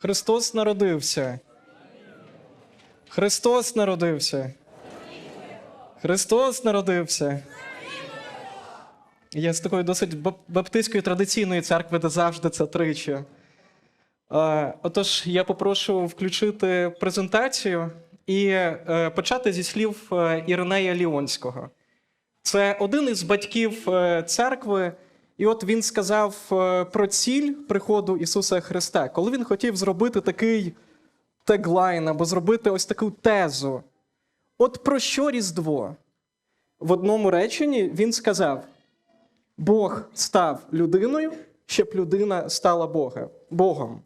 Христос народився. Христос народився. Христос народився. Я з такої досить баптистської традиційної церкви, де завжди це тричі. Е, Отож, я попрошу включити презентацію і е, почати зі слів е, Іринея Ліонського. Це один із батьків церкви, і от він сказав е, про ціль приходу Ісуса Христа, коли він хотів зробити такий теглайн або зробити ось таку тезу. От про що Різдво? В одному реченні він сказав: Бог став людиною, щоб людина стала Бога, Богом.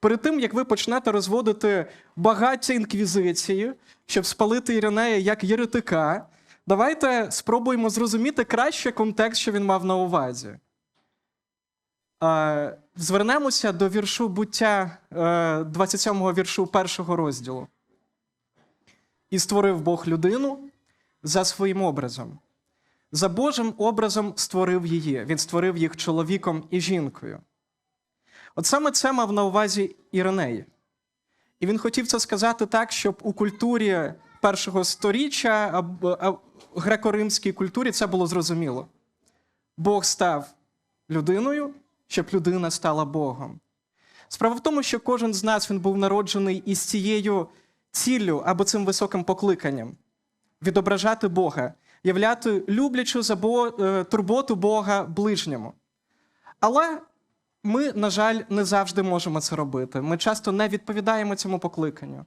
Перед тим, як ви почнете розводити багаття інквізиції, щоб спалити Іринея як єретика, давайте спробуємо зрозуміти краще контекст, що він мав на увазі. Е, Звернемося до віршу буття е, 27-го віршу першого розділу. І створив Бог людину за своїм образом. За Божим образом створив її. Він створив їх чоловіком і жінкою. От саме це мав на увазі Іриней. І він хотів це сказати так, щоб у культурі першого сторіччя, греко-римській культурі це було зрозуміло. Бог став людиною, щоб людина стала Богом. Справа в тому, що кожен з нас він був народжений із цією ціллю або цим високим покликанням відображати Бога, являти люблячу е, турботу Бога ближньому. Але ми, на жаль, не завжди можемо це робити. Ми часто не відповідаємо цьому покликанню.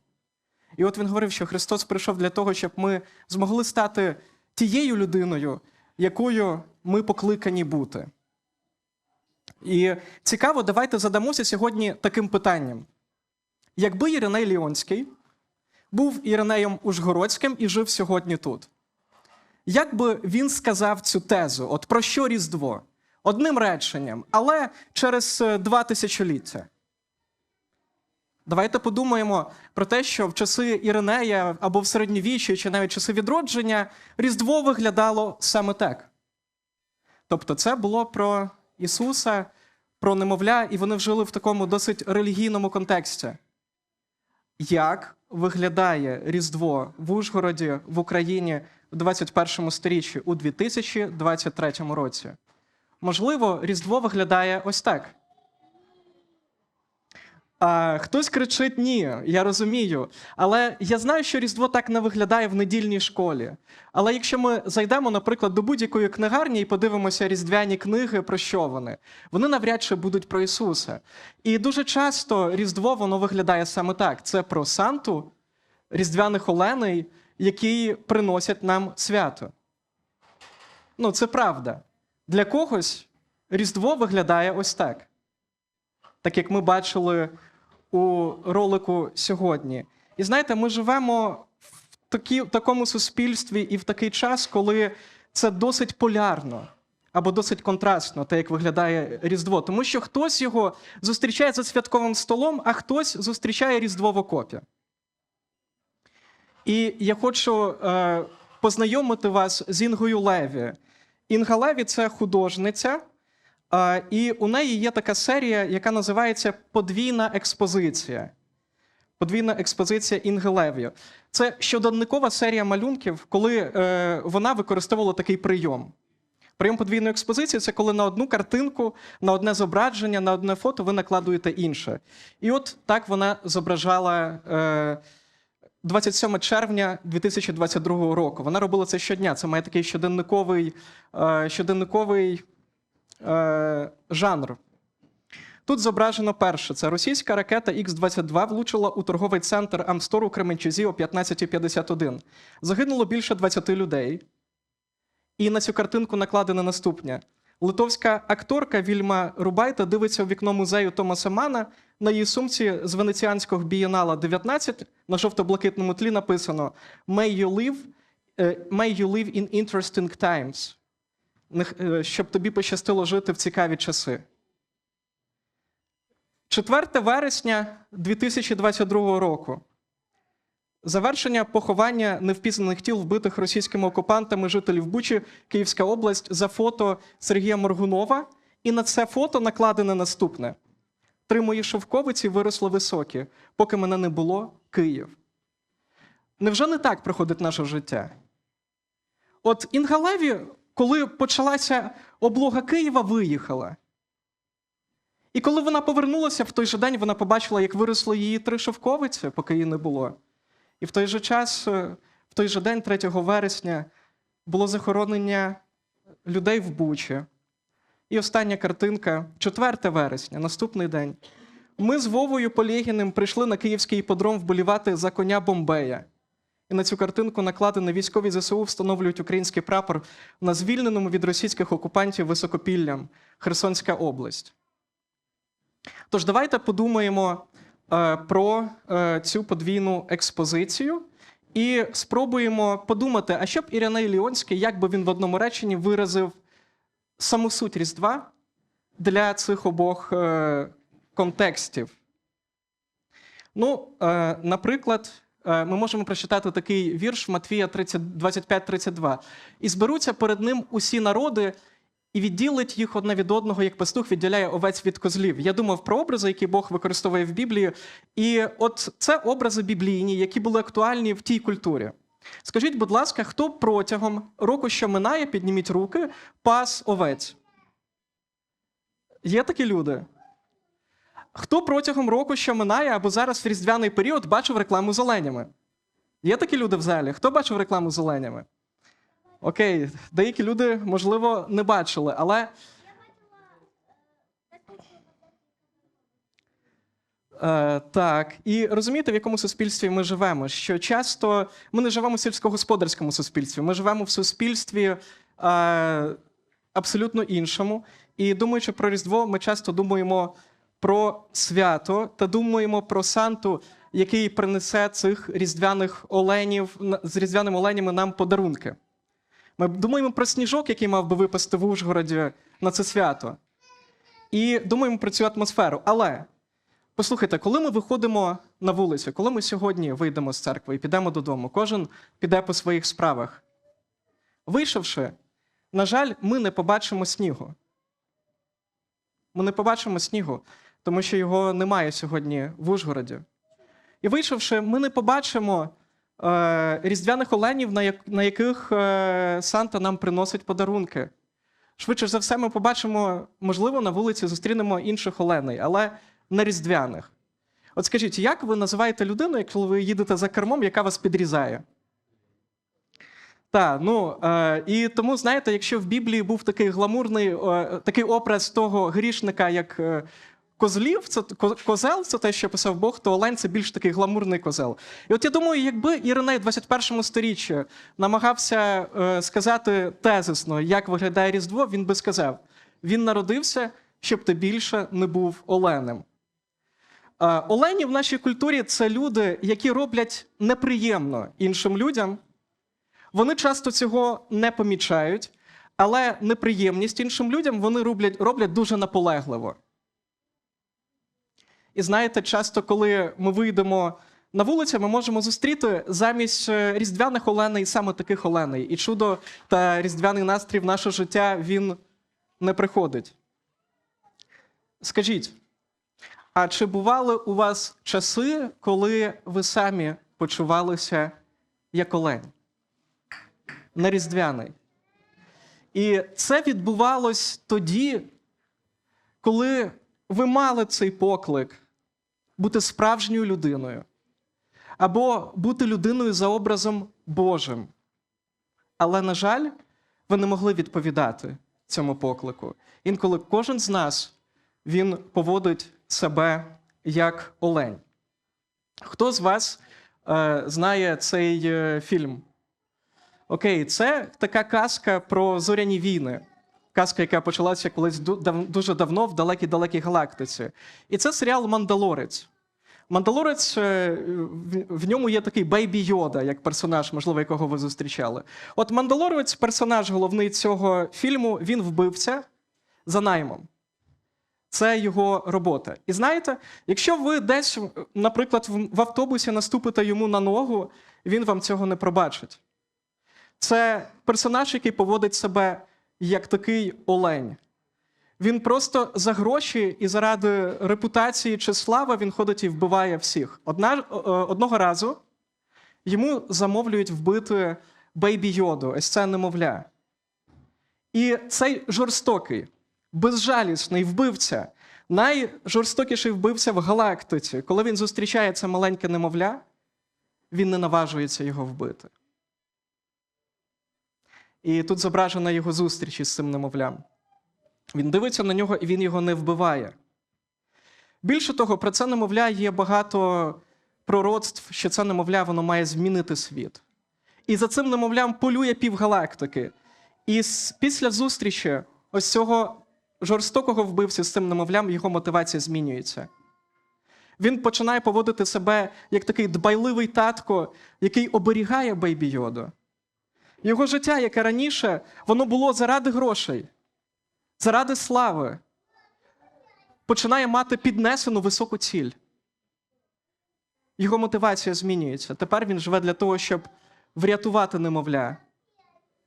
І от він говорив, що Христос прийшов для того, щоб ми змогли стати тією людиною, якою ми покликані бути. І цікаво, давайте задамося сьогодні таким питанням: якби Іриней Ліонський був Іринеєм Ужгородським і жив сьогодні тут, як би він сказав цю тезу? От про що Різдво? Одним реченням, але через е, два тисячоліття. Давайте подумаємо про те, що в часи Іринея або в середньовіччі, чи навіть часи відродження, Різдво виглядало саме так. Тобто, це було про Ісуса, про немовля, і вони вжили в такому досить релігійному контексті. Як виглядає Різдво в Ужгороді в Україні в 21 сторіччі у 2023 році? Можливо, Різдво виглядає ось так. А, хтось кричить ні, я розумію. Але я знаю, що Різдво так не виглядає в недільній школі. Але якщо ми зайдемо, наприклад, до будь-якої книгарні і подивимося різдвяні книги, про що вони, вони навряд чи будуть про Ісуса. І дуже часто Різдво воно виглядає саме так: це про Санту, різдвяних оленей, які приносять нам свято. Ну, це правда. Для когось Різдво виглядає ось так. Так як ми бачили у ролику сьогодні. І знаєте, ми живемо в такі, в такому суспільстві і в такий час, коли це досить полярно або досить контрастно, те, як виглядає Різдво. Тому що хтось його зустрічає за святковим столом, а хтось зустрічає Різдво в окопі. І я хочу е, познайомити вас з Інгою Леві. Інга Леві це художниця, і у неї є така серія, яка називається Подвійна експозиція. Подвійна експозиція Інги Леві. Це щоденникова серія малюнків, коли е, вона використовувала такий прийом. Прийом подвійної експозиції це коли на одну картинку, на одне зображення, на одне фото ви накладуєте інше. І от так вона зображала е, 27 червня 2022 року. Вона робила це щодня. Це має такий щоденниковий, е, щоденниковий е, жанр. Тут зображено перше: це російська ракета Х-22 влучила у торговий центр Амстор у Кременчузі о 15.51. Загинуло більше 20 людей. І на цю картинку накладене наступне. Литовська акторка Вільма Рубайта дивиться у вікно музею Томаса Мана. На її сумці з венеціанського бієнала 19 на жовто-блакитному тлі написано May you live, е, may you live in interesting times. Е, Щоб тобі пощастило жити в цікаві часи. 4 вересня 2022 року. Завершення поховання невпізнаних тіл вбитих російськими окупантами жителів Бучі, Київська область за фото Сергія Моргунова. І на це фото накладене наступне: три мої шовковиці виросли високі, поки мене не було Київ. Невже не так проходить наше життя? От Інга Леві, коли почалася облога Києва, виїхала. І коли вона повернулася в той же день, вона побачила, як виросли її три шовковиці, поки її не було. І в той же час, е, в той же день, 3 вересня, було захоронення людей в Бучі. І остання картинка 4 вересня, наступний день. Ми з Вовою Полєгіним прийшли на київський іподром вболівати за коня Бомбея. І на цю картинку накладено військові ЗСУ встановлюють український прапор на звільненому від російських окупантів Високопіллям Херсонська область. Тож давайте подумаємо е, про е, цю подвійну експозицію і спробуємо подумати, а що б Іриней Ліонський, як би він в одному реченні виразив саму суть Різдва для цих обох е, контекстів. Ну, е, наприклад, ми можемо прочитати такий вірш Матвія 25-32. І зберуться перед ним усі народи, і відділить їх одне від одного, як пастух відділяє овець від козлів. Я думав про образи, які Бог використовує в Біблії. І от це образи біблійні, які були актуальні в тій культурі. Скажіть, будь ласка, хто протягом року, що минає, підніміть руки, пас овець? Є такі люди? Хто протягом року, що минає, або зараз в різдвяний період бачив рекламу з оленями? Є такі люди в залі? Хто бачив рекламу з оленями? Окей, деякі люди, можливо, не бачили, але. Е, так, і розумієте, в якому суспільстві ми живемо? Що часто ми не живемо в сільськогосподарському суспільстві, ми живемо в суспільстві е, абсолютно іншому. І думаючи про Різдво, ми часто думаємо про свято та думаємо про Санту, який принесе цих різдвяних оленів з різдвяними оленями нам подарунки. Ми думаємо про сніжок, який мав би випасти в Ужгороді на це свято. І думаємо про цю атмосферу. Але послухайте, коли ми виходимо на вулицю, коли ми сьогодні вийдемо з церкви і підемо додому, кожен піде по своїх справах. Вийшовши, на жаль, ми не побачимо снігу. Ми не побачимо снігу, тому що його немає сьогодні в Ужгороді. І вийшовши, ми не побачимо е, різдвяних оленів, на, як, на яких е, Санта нам приносить подарунки. Швидше за все, ми побачимо, можливо, на вулиці зустрінемо інших оленей, але не різдвяних. От скажіть, як ви називаєте людину, якщо ви їдете за кермом, яка вас підрізає? Так, ну е, і тому, знаєте, якщо в Біблії був такий гламурний е, такий образ того грішника, як е, козлів, це козел, це те, що писав Бог, то олень це більш такий гламурний козел. І от я думаю, якби Іриней в 21 сторіччі намагався е, сказати тезисно, як виглядає Різдво, він би сказав: він народився, щоб ти більше не був оленем. Е, Олені в нашій культурі це люди, які роблять неприємно іншим людям. Вони часто цього не помічають, але неприємність іншим людям вони роблять, роблять дуже наполегливо. І знаєте, часто, коли ми вийдемо на вулицю, ми можемо зустріти замість е, різдвяних оленей саме таких оленей. І чудо та різдвяний настрій в наше життя він не приходить. Скажіть, а чи бували у вас часи, коли ви самі почувалися як олень? на Різдвяний. І це відбувалось тоді, коли ви мали цей поклик бути справжньою людиною або бути людиною за образом Божим. Але, на жаль, ви не могли відповідати цьому поклику. Інколи кожен з нас він поводить себе як олень. Хто з вас е, знає цей е, фільм? Окей, це така казка про зоряні війни. Казка, яка почалася колись дуже давно в далекій-далекій галактиці. І це серіал Мандалорець. Мандалорець е, в- ньому є такий Бейбі Йода, як персонаж, можливо, якого ви зустрічали. От Мандалорець, персонаж головний цього фільму, він вбивця за наймом. Це його робота. І знаєте, якщо ви десь, наприклад, в автобусі наступите йому на ногу, він вам цього не пробачить. Це персонаж, який поводить себе як такий олень. Він просто за гроші і заради репутації чи слави він ходить і вбиває всіх. Одна, одного разу йому замовлюють вбити бейбі йоду, ось це немовля. І цей жорстокий, безжалісний вбивця, найжорстокіший вбивця в галактиці, коли він зустрічає це маленьке немовля, він не наважується його вбити. І тут зображена його зустріч із цим немовлям. Він дивиться на нього і він його не вбиває. Більше того, про це немовля є багато пророцтв, що це немовля воно має змінити світ. І за цим немовлям полює півгалактики. І після зустрічі ось цього жорстокого вбивця з цим немовлям його мотивація змінюється. Він починає поводити себе як такий дбайливий татко, який оберігає бейбі Йоду. Його життя, яке раніше, воно було заради грошей, заради слави, починає мати піднесену високу ціль. Його мотивація змінюється. Тепер він живе для того, щоб врятувати немовля,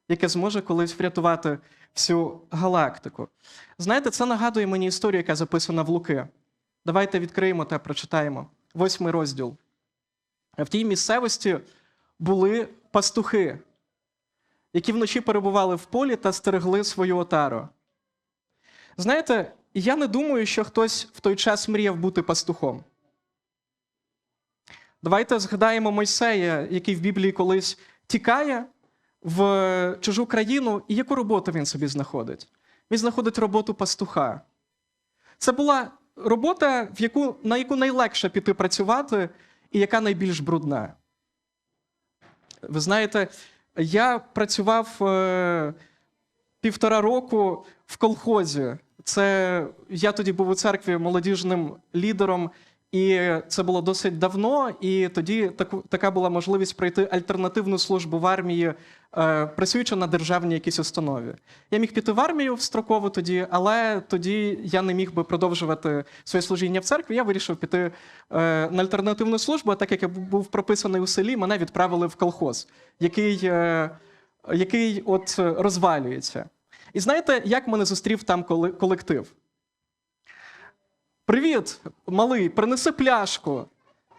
яке зможе колись врятувати всю галактику. Знаєте, це нагадує мені історію, яка записана в Луки. Давайте відкриємо та прочитаємо. Восьмий розділ. В тій місцевості були пастухи, які вночі перебували в полі та стерегли свою отару. Знаєте, я не думаю, що хтось в той час мріяв бути пастухом. Давайте згадаємо Мойсея, який в Біблії колись тікає в чужу країну, і яку роботу він собі знаходить? Він знаходить роботу пастуха. Це була робота, в яку, на яку найлегше піти працювати, і яка найбільш брудна. Ви знаєте, я працював е, півтора року в колхозі. Це я тоді був у церкві молодіжним лідером, і це було досить давно. І тоді таку, така була можливість пройти альтернативну службу в армії, е, працюючи на державній якійсь установі. Я міг піти в армію строково тоді, але тоді я не міг би продовжувати своє служіння в церкві. Я вирішив піти е, на альтернативну службу. А так як я був прописаний у селі, мене відправили в колхоз, який, е, який от е, розвалюється. І знаєте, як мене зустрів там колектив? Привіт, малий, принеси пляшку,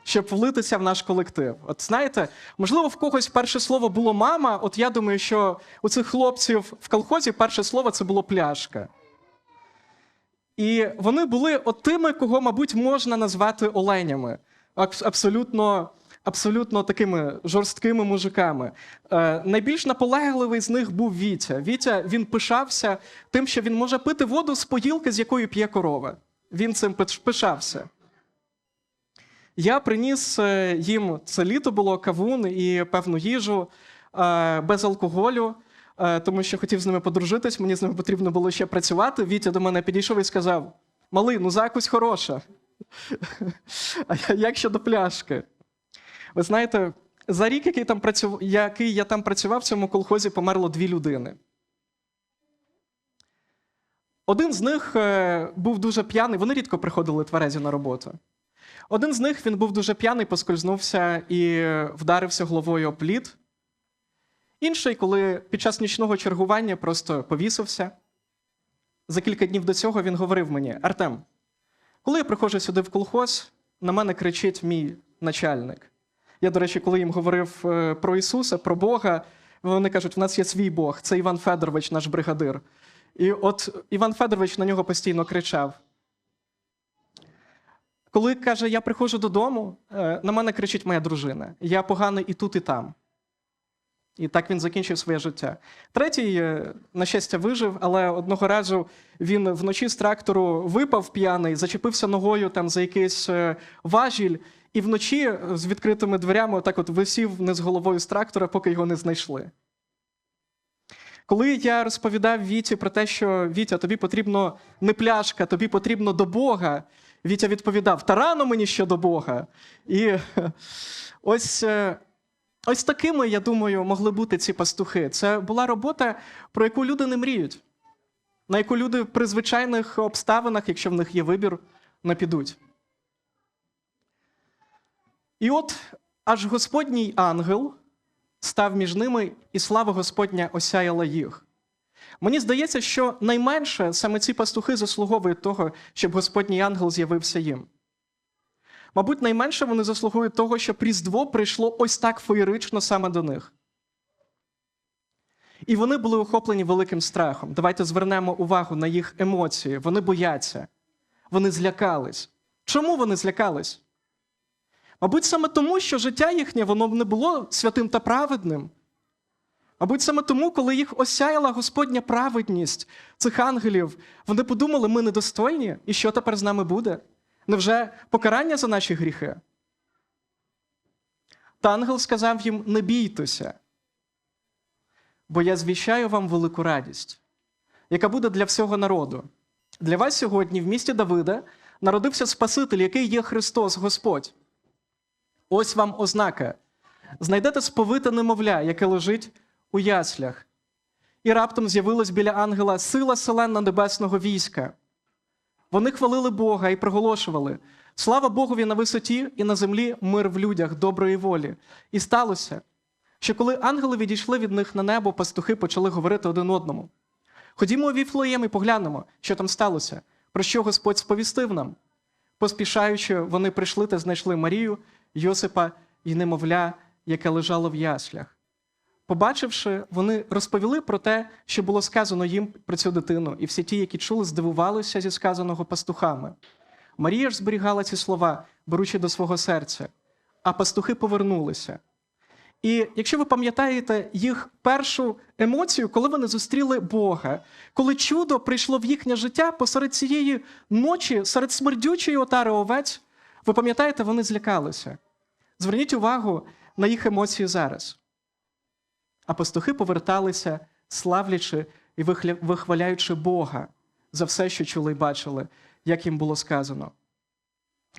щоб влитися в наш колектив. От знаєте, можливо, в когось перше слово було мама. От я думаю, що у цих хлопців в колхозі перше слово це було пляшка. І вони були от тими, кого, мабуть, можна назвати оленями. Абсолютно, абсолютно такими жорсткими мужиками. Е, найбільш наполегливий з них був Вітя. Вітя він пишався тим, що він може пити воду з поділки, з якої п'є корова. Він цим пишався. Я приніс е, їм це літо було кавун і певну їжу е, без алкоголю, тому що хотів з ними подружитись, мені з ними потрібно було ще працювати. Вітя до мене підійшов і сказав: Малий, ну закусь хороша. А як щодо пляшки? Ви знаєте, за рік, який, там працював, який я там працював, в цьому колхозі померло дві людини. Один з них е, був дуже п'яний, вони рідко приходили тверезі на роботу. Один з них він був дуже п'яний, поскользнувся і вдарився головою об плід. Інший, коли під час нічного чергування просто повісився. За кілька днів до цього він говорив мені: Артем, коли я приходжу сюди в колхоз, на мене кричить мій начальник. Я, до речі, коли їм говорив е, про Ісуса, про Бога, вони кажуть: в нас є свій Бог, це Іван Федорович, наш бригадир. І от Іван Федорович на нього постійно кричав. Коли каже, я приходжу додому, е, на мене кричить моя дружина. Я поганий і тут, і там. І так він закінчив своє життя. Третій, е, на щастя, вижив, але одного разу він вночі з трактору випав п'яний, зачепився ногою там за якийсь е, важіль, і вночі з відкритими дверями отак от висів вниз головою з трактора, поки його не знайшли. Коли я розповідав Віті про те, що Вітя, тобі потрібно не пляшка, тобі потрібно до Бога, Вітя відповідав: Та рано мені ще до Бога. І ось, е, ось такими, я думаю, могли бути ці пастухи. Це була робота, про яку люди не мріють, на яку люди при звичайних обставинах, якщо в них є вибір, не підуть. І от аж Господній ангел став між ними, і слава Господня осяяла їх. Мені здається, що найменше саме ці пастухи заслуговують того, щоб Господній ангел з'явився їм. Мабуть, найменше вони заслугують того, щоб Різдво прийшло ось так феєрично саме до них. І вони були охоплені великим страхом. Давайте звернемо увагу на їх емоції. Вони бояться, вони злякались. Чому вони злякались? Мабуть, саме тому, що життя їхнє воно не було святим та праведним. Мабуть, саме тому, коли їх осяяла Господня праведність цих ангелів, вони подумали, ми недостойні, і що тепер з нами буде? Невже покарання за наші гріхи? Та ангел сказав їм: не бійтеся, бо я звіщаю вам велику радість, яка буде для всього народу. Для вас сьогодні в місті Давида народився Спаситель, який є Христос Господь. Ось вам ознака. Знайдете сповите немовля, яке лежить у яслях. І раптом з'явилась біля ангела сила селена небесного війська. Вони хвалили Бога і проголошували: Слава Богові на висоті і на землі мир в людях доброї волі. І сталося, що коли ангели відійшли від них на небо, пастухи почали говорити один одному. Ходімо Віфлеєм і поглянемо, що там сталося, про що Господь сповістив нам. Поспішаючи, вони прийшли та знайшли Марію, Йосипа і немовля, яке лежало в яслях. Побачивши, вони розповіли про те, що було сказано їм про цю дитину, і всі ті, які чули, здивувалися зі сказаного пастухами. Марія ж зберігала ці слова, беручи до свого серця, а пастухи повернулися. І якщо ви пам'ятаєте їх першу емоцію, коли вони зустріли Бога, коли чудо прийшло в їхнє життя посеред цієї ночі, серед смердючої отари овець, ви пам'ятаєте, вони злякалися. Зверніть увагу на їх емоції зараз. А пастухи поверталися, славлячи і вихваляючи Бога за все, що чули і бачили, як їм було сказано.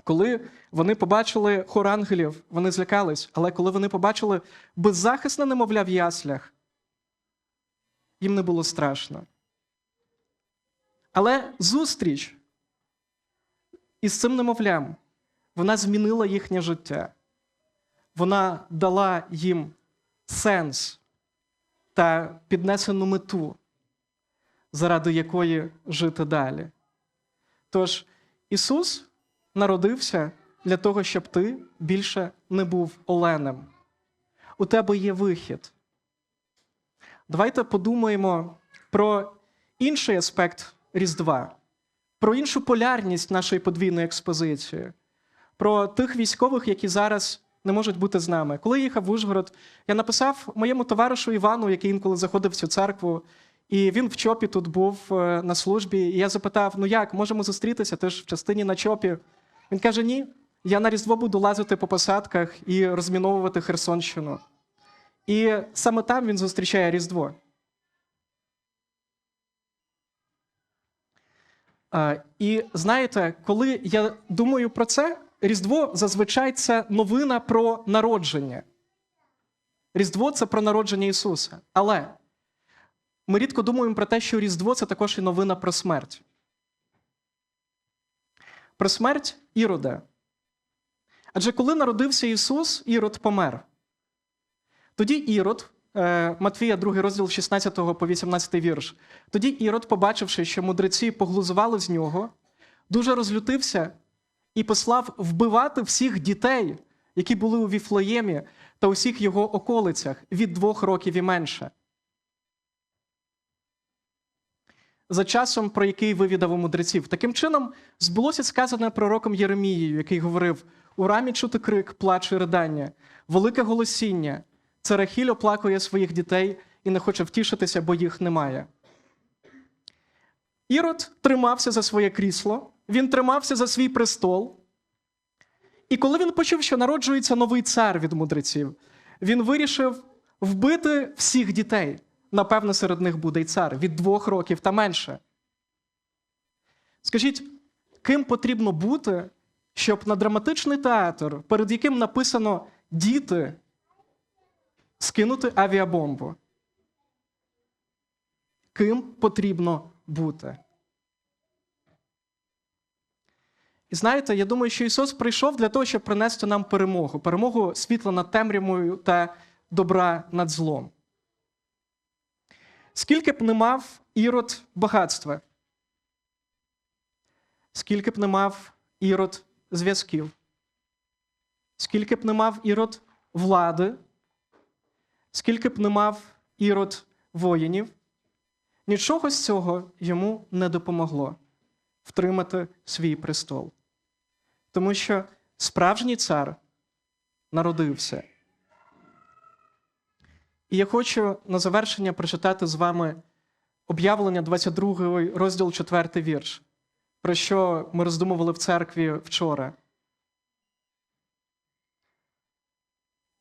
Коли вони побачили хор ангелів, вони злякались, але коли вони побачили беззахисне немовля в яслях, їм не було страшно. Але зустріч із цим немовлям, вона змінила їхнє життя. Вона дала їм сенс та піднесену мету, заради якої жити далі. Тож Ісус народився для того, щоб ти більше не був Оленем. У тебе є вихід. Давайте подумаємо про інший аспект Різдва, про іншу полярність нашої подвійної експозиції, про тих військових, які зараз не можуть бути з нами. Коли їхав в Ужгород, я написав моєму товаришу Івану, який інколи заходив в цю церкву, і він в чопі тут був е, на службі. І я запитав: ну як, можемо зустрітися? Ти ж в частині на чопі. Він каже: Ні, я на Різдво буду лазити по посадках і розміновувати Херсонщину. І саме там він зустрічає Різдво. І знаєте, коли я думаю про це, Різдво зазвичай це новина про народження. Різдво це про народження Ісуса. Але ми рідко думаємо про те, що Різдво це також і новина про смерть. Про смерть Ірода. Адже коли народився Ісус, Ірод помер. Тоді Ірод, е, Матвія, 2 розділ 16 по 18 вірш. Тоді Ірод, побачивши, що мудреці поглузували з нього, дуже розлютився і послав вбивати всіх дітей, які були у Віфлеємі та усіх його околицях від двох років і менше. За часом, про який вивідав у мудреців. Таким чином, збулося сказане пророком Єремією, який говорив: у рамі чути крик, плач і ридання, велике голосіння. Це Рахіль оплакує своїх дітей і не хоче втішитися, бо їх немає. Ірод тримався за своє крісло, він тримався за свій престол. І коли він почув, що народжується новий цар від мудреців, він вирішив вбити всіх дітей. Напевно, серед них буде й цар від двох років та менше. Скажіть, ким потрібно бути, щоб на драматичний театр, перед яким написано діти, скинути авіабомбу? Ким потрібно бути? І знаєте, я думаю, що Ісус прийшов для того, щоб принести нам перемогу, перемогу світла над темрявою та добра над злом. Скільки б не мав ірод багатства, скільки б не мав ірод зв'язків, скільки б не мав ірод влади, скільки б не мав ірод воїнів, нічого з цього йому не допомогло втримати свій престол. Тому що справжній цар народився. І я хочу на завершення прочитати з вами об'явлення 22 розділ 4 вірш, про що ми роздумували в церкві вчора.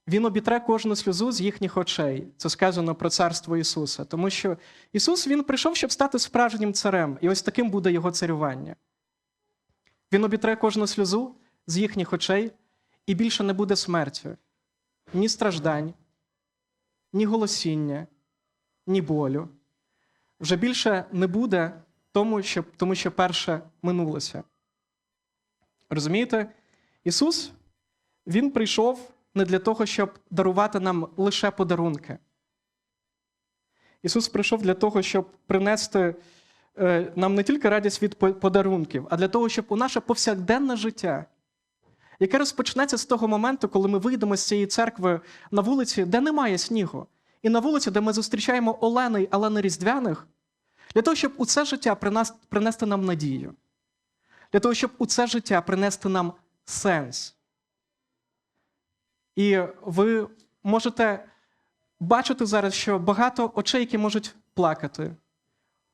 Він обітре кожну сльозу з їхніх очей. Це сказано про царство Ісуса. Тому що Ісус Він прийшов, щоб стати справжнім царем, і ось таким буде Його царювання. Він обітре кожну сльозу з їхніх очей, і більше не буде смерті, ні страждань, ні голосіння, ні болю. Вже більше не буде тому, що, тому що перше минулося. Розумієте? Ісус, Він прийшов не для того, щоб дарувати нам лише подарунки. Ісус прийшов для того, щоб принести е, нам не тільки радість від подарунків, а для того, щоб у наше повсякденне життя, яке розпочнеться з того моменту, коли ми вийдемо з цієї церкви на вулиці, де немає снігу, і на вулиці, де ми зустрічаємо оленей, але не різдвяних, для того, щоб у це життя принести нам надію, для того, щоб у це життя принести нам сенс. І ви можете бачити зараз, що багато очей, які можуть плакати,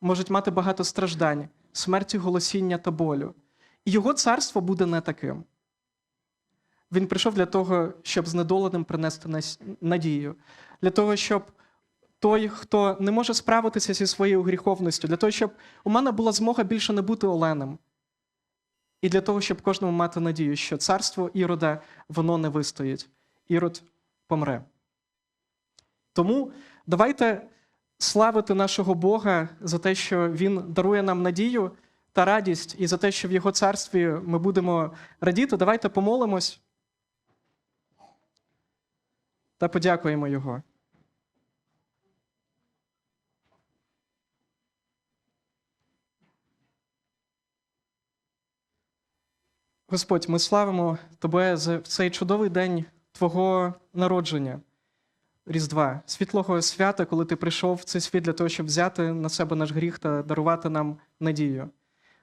можуть мати багато страждань, смерті, голосіння та болю. І його царство буде не таким. Він прийшов для того, щоб знедоленим принести надію, для того, щоб той, хто не може справитися зі своєю гріховністю, для того, щоб у мене була змога більше не бути оленем. І для того, щоб кожному мати надію, що царство Ірода воно не вистоїть. Ірод помре. Тому давайте славити нашого Бога за те, що Він дарує нам надію та радість, і за те, що в Його царстві ми будемо радіти. Давайте помолимось та подякуємо Його. Господь, ми славимо Тебе за цей чудовий день Твого народження, Різдва, світлого свята, коли ти прийшов в цей світ для того, щоб взяти на себе наш гріх та дарувати нам надію.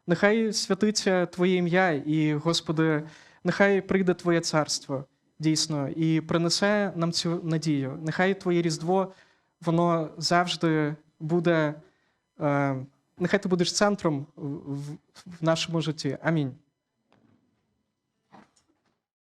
Нехай святиться Твоє ім'я, і, Господи, нехай прийде Твоє царство дійсно і принесе нам цю надію. Нехай Твоє Різдво, воно завжди буде. Е, нехай ти будеш центром в, в, в нашому житті. Амінь.